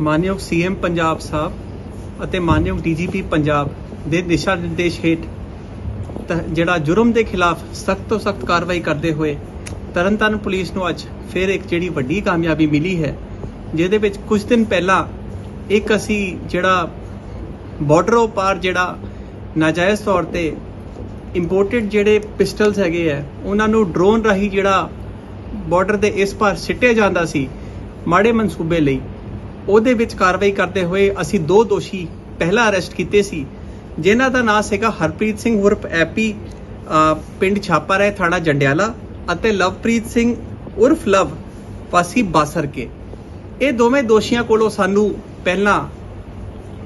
ਮਾਨਯੋਗ ਸੀਐਮ ਪੰਜਾਬ ਸਾਹਿਬ ਅਤੇ ਮਾਨਯੋਗ ਡੀਜੀਪੀ ਪੰਜਾਬ ਦੇ ਦਿਸ਼ਾ ਨਿਰਦੇਸ਼ ਹੇਠ ਤ- ਜਿਹੜਾ ਜੁਰਮ ਦੇ ਖਿਲਾਫ ਸਖਤ ਤੋਂ ਸਖਤ ਕਾਰਵਾਈ ਕਰਦੇ ਹੋਏ ਤਰਨਤਾਰਨ ਪੁਲਿਸ ਨੂੰ ਅੱਜ ਫਿਰ ਇੱਕ ਜਿਹੜੀ ਵੱਡੀ ਕਾਮਯਾਬੀ ਮਿਲੀ ਹੈ, ਜਿਹਦੇ ਵਿੱਚ ਕੁਝ ਦਿਨ ਪਹਿਲਾਂ ਇੱਕ ਅਸੀਂ ਜਿਹੜਾ ਬਾਰਡਰੋਂ ਪਾਰ ਜਿਹੜਾ ਨਾਜਾਇਜ਼ ਤੌਰ ਤੇ ਇੰਪੋਰਟਡ ਜਿਹੜੇ ਪਿਸਟਲਸ ਹੈਗੇ ਆ, ਉਹਨਾਂ ਨੂੰ ਡਰੋਨ ਰਾਹੀਂ ਜਿਹੜਾ ਬਾਰਡਰ ਦੇ ਇਸ ਪਾਰ ਸਿੱਟਿਆ ਜਾਂਦਾ ਸੀ ਮਾੜੇ ਮਨਸੂਬੇ ਲਈ। ਉਹਦੇ ਵਿੱਚ ਕਾਰਵਾਈ ਕਰਦੇ ਹੋਏ ਅਸੀਂ ਦੋ ਦੋਸ਼ੀ ਪਹਿਲਾਂ ਅਰੈਸਟ ਕੀਤੇ ਸੀ ਜਿਨ੍ਹਾਂ ਦਾ ਨਾਮ ਸੀਗਾ ਹਰਪ੍ਰੀਤ ਸਿੰਘ ਉਰਫ ਐਪੀ ਪਿੰਡ ਛਾਪਾ ਛਾਪਾਰਾਏ ਥਾਣਾ ਜੰਡਿਆਲਾ ਅਤੇ ਲਵਪ੍ਰੀਤ ਸਿੰਘ ਉਰਫ ਲਵ ਵਾਸੀ ਬਾਸਰਕੇ। ਇਹ ਦੋਵੇਂ ਦੋਸ਼ੀਆਂ ਕੋਲੋਂ ਸਾਨੂੰ ਪਹਿਲਾਂ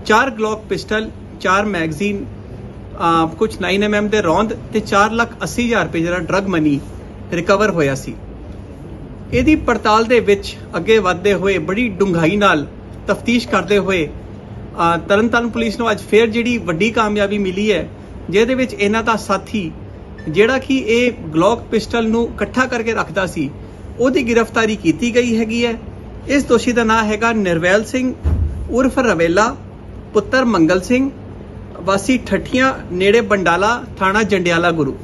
ਚਾਰ ਗਲੌਕ ਪਿਸਟਲ ਚਾਰ ਮੈਗਜ਼ੀਨ ਅ, ਕੁਝ 9mm ਦੇ ਰੌਂਦ ਤੇ 480000 ਰੁਪਏ ਜਿਹੜਾ ਡਰਗ ਮਨੀ ਰਿਕਵਰ ਹੋਇਆ ਸੀ। ਇਹਦੀ ਪੜਤਾਲ ਦੇ ਵਿੱਚ ਅੱਗੇ ਵਧਦੇ ਹੋਏ ਬੜੀ ਡੂੰਘਾਈ ਨਾਲ ਤਫਤੀਸ਼ ਕਰਦੇ ਹੋਏ ਅ, ਤਰਨਤਾਰਨ ਪੁਲਿਸ ਨੂੰ ਅੱਜ ਫੇਰ ਜਿਹੜੀ ਵੱਡੀ ਕਾਮਯਾਬੀ ਮਿਲੀ ਹੈ ਜਿਹਦੇ ਵਿੱਚ ਇਹਨਾਂ ਦਾ ਸਾਥੀ ਜਿਹੜਾ ਕਿ ਇਹ ਗਲੌਕ ਪਿਸਟਲ ਨੂੰ ਇਕੱਠਾ ਕਰਕੇ ਰੱਖਦਾ ਸੀ ਉਹਦੀ ਗ੍ਰਿਫਤਾਰੀ ਕੀਤੀ ਗਈ ਹੈਗੀ ਹੈ। ਇਸ ਦੋਸ਼ੀ ਦਾ ਨਾਮ ਹੈਗਾ ਨਿਰਵੈਲ ਸਿੰਘ ਉਰਫ ਰਵੇਲਾ ਪੁੱਤਰ ਮੰਗਲ ਸਿੰਘ ਵਾਸੀ ਠੱਠੀਆਂ ਨੇੜੇ ਬੰਡਾਲਾ ਥਾਣਾ ਜੰਡਿਆਲਾ ਗੁਰੂ।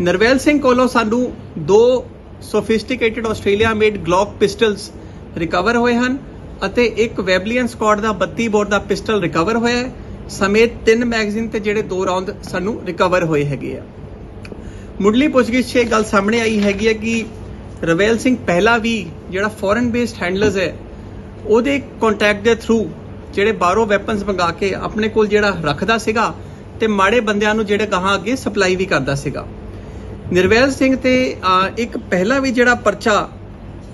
ਨਰਵੈਲ ਸਿੰਘ ਕੋਲੋਂ ਸਾਨੂੰ ਦੋ sophisticated Australia made Glock pistols recover ਹੋਏ ਹਨ ਅਤੇ ਇੱਕ ਵੈਬਲੀਅਨ ਸਕਾਡ ਦਾ 32 ਬੋਰ ਦਾ ਪਿਸਟਲ ਰਿਕਵਰ ਹੋਇਆ ਹੈ। ਸਮੇਤ ਤਿੰਨ ਮੈਗਜ਼ੀਨ ਤੇ ਜਿਹੜੇ ਦੋ ਰਾਉਂਡ ਸਾਨੂੰ ਰਿਕਵਰ ਹੋਏ ਹੈਗੇ ਆ। ਮੁੱਢਲੀ ਪੁੱਛਗਿੱਛ 'ਚ ਇਹ ਗੱਲ ਸਾਹਮਣੇ ਆਈ ਹੈਗੀ ਹੈ ਕਿ ਰਵੇਲ ਸਿੰਘ ਪਹਿਲਾ ਵੀ ਜਿਹੜਾ ਫੋਰਨ ਬੇਸਡ ਹੈਂਡਲਰਸ ਹੈ, ਉਹਦੇ ਕੰਟੈਕਟ ਦੇ ਥਰੂ ਜਿਹੜੇ ਬਾਹਰੋਂ ਵੈਪਨਸ ਮੰਗਾ ਕੇ ਆਪਣੇ ਕੋਲ ਜਿਹੜਾ ਰੱਖਦਾ ਸੀਗਾ ਤੇ ਮਾੜੇ ਬੰਦਿਆਂ ਨੂੰ ਜਿਹੜੇ ਗਾਹਾਂ ਅੱਗੇ ਸਪਲਾਈ ਵੀ ਕਰਦਾ ਸੀਗਾ। ਨਿਰਵੈਲ ਸਿੰਘ ਤੇ ਇੱਕ ਪਹਿਲਾ ਵੀ ਜਿਹੜਾ ਪਰਚਾ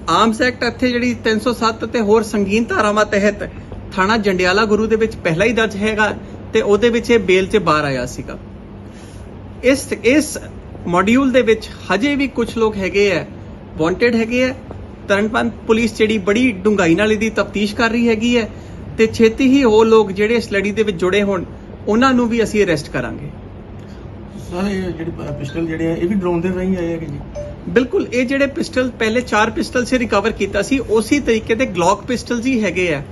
ਆਰਮਸ ਐਕਟ ਇੱਥੇ ਜਿਹੜੀ 307 ਤੇ ਹੋਰ ਸੰਗੀਨ ਧਾਰਾਵਾਂ ਤਹਿਤ ਥਾਣਾ ਜੰਡਿਆਲਾ ਗੁਰੂ ਦੇ ਵਿੱਚ ਪਹਿਲਾ ਹੀ ਦਰਜ ਹੈਗਾ ਤੇ ਉਹਦੇ ਵਿੱਚ ਇਹ ਬੇਲ 'ਚ ਬਾਹਰ ਆਇਆ ਸੀਗਾ। ਇਸ ਇਸ ਮੋਡਿਊਲ ਦੇ ਵਿੱਚ ਹਜੇ ਵੀ ਕੁਝ ਲੋਕ ਹੈਗੇ ਆ ਵਾਂਟਡ ਹੈਗੇ ਆ। ਤਰਨਪਨ ਪੁਲਿਸ ਜਿਹੜੀ ਬੜੀ ਡੂੰਘਾਈ ਨਾਲ ਇਹਦੀ ਤਫਤੀਸ਼ ਕਰ ਰਹੀ ਹੈਗੀ ਹੈ ਤੇ ਛੇਤੀ ਹੀ ਉਹ ਲੋਕ ਜਿਹੜੇ ਇਸ ਲੜੀ ਦੇ ਵਿੱਚ ਜੁੜੇ ਹੋਣ, ਉਹਨਾਂ ਨੂੰ ਵੀ ਅਸੀਂ ਅਰੈਸਟ ਕਰਾਂਗੇ। ਸਰ ਇਹ ਜਿਹੜੀ ਪਿਸਟਲ ਜਿਹੜੇ ਆ ਇਹ ਵੀ ਡਰੋਨ ਦੇ ਰਾਹੀਂ ਆਏ ਹੈਗੇ ਜੀ ਬਿਲਕੁਲ ਇਹ ਜਿਹੜੇ ਪਿਸਟਲ ਪਹਿਲੇ ਚਾਰ ਪਿਸਟਲ ਸੇ ਰਿਕਵਰ ਕੀਤਾ ਸੀ ਉਸੇ ਤਰੀਕੇ ਦੇ ਗਲੌਕ ਪਿਸਟਲਸ ਹੀ ਹੈਗੇ ਆ।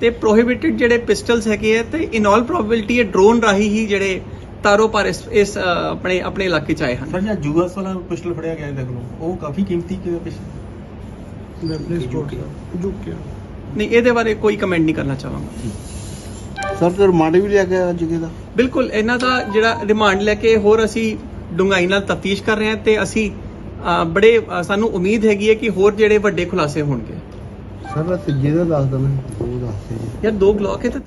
ਤੇ ਪ੍ਰੋਹਿਬਿਟਡ ਜਿਹੜੇ ਪਿਸਟਲਸ ਹੈਗੇ ਆ ਤੇ ਇਨ ਆਲ ਪ੍ਰੋਬੇਬਿਲਟੀ ਇਹ ਡਰੋਨ ਰਾਹੀਂ ਹੀ ਜਿਹੜੇ ਤਾਰੋ ਪਾਰ ਇਸ ਇਸ, ਆਪਣੇ ਆਪਣੇ ਇਲਾਕੇ ਚ ਆਏ ਹਨ। ਸਰ ਜਿਹੜਾ ਯੂਐਸ ਵਾਲਾ ਪਿਸਟਲ ਫੜਿਆ ਗਿਆ ਇਹਦੇ ਕੋਲੋਂ ਉਹ ਕਾਫੀ ਕੀਮਤੀ ਕਿ ਪਿਸਟਲ? ਨਹੀਂ ਇਹਦੇ ਬਾਰੇ ਕੋਈ ਕਮੈਂਟ ਨਹੀਂ ਕਰਨਾ ਚਾਹਾਂਗਾ। ਸਰ ਤੇ ਰਿਮਾਂਡ ਵੀ ਲਿਆ ਗਿਆ ਅੱਜ ਦਾ? ਬਿਲਕੁਲ ਇਹਨਾਂ ਦਾ ਜਿਹੜਾ ਰਿਮਾਂਡ ਲੈ ਕੇ ਹੋਰ ਅਸੀਂ ਡੂੰਘਾਈ ਨਾਲ ਤਫਤੀਸ਼ ਕਰ ਰਹੇ ਹਾਂ ਤੇ ਅਸੀਂ ਅ, ਬੜੇ ਅ, ਸਾਨੂੰ ਉਮੀਦ ਹੈਗੀ ਹੈ ਕਿ ਹੋਰ ਜਿਹੜੇ ਵੱਡੇ ਖੁਲਾਸੇ ਹੋਣਗੇ। ਸਰ ਤੀਜੇ ਦਾ ਦੱਸ ਦੋ ਮੈਨੂੰ ਦੋ ਦੱਸ ਦਿਓ ਜੀ। ਯਾਰ ਦੋ ਗਲੌਕ ਹੈ ਤਾਂ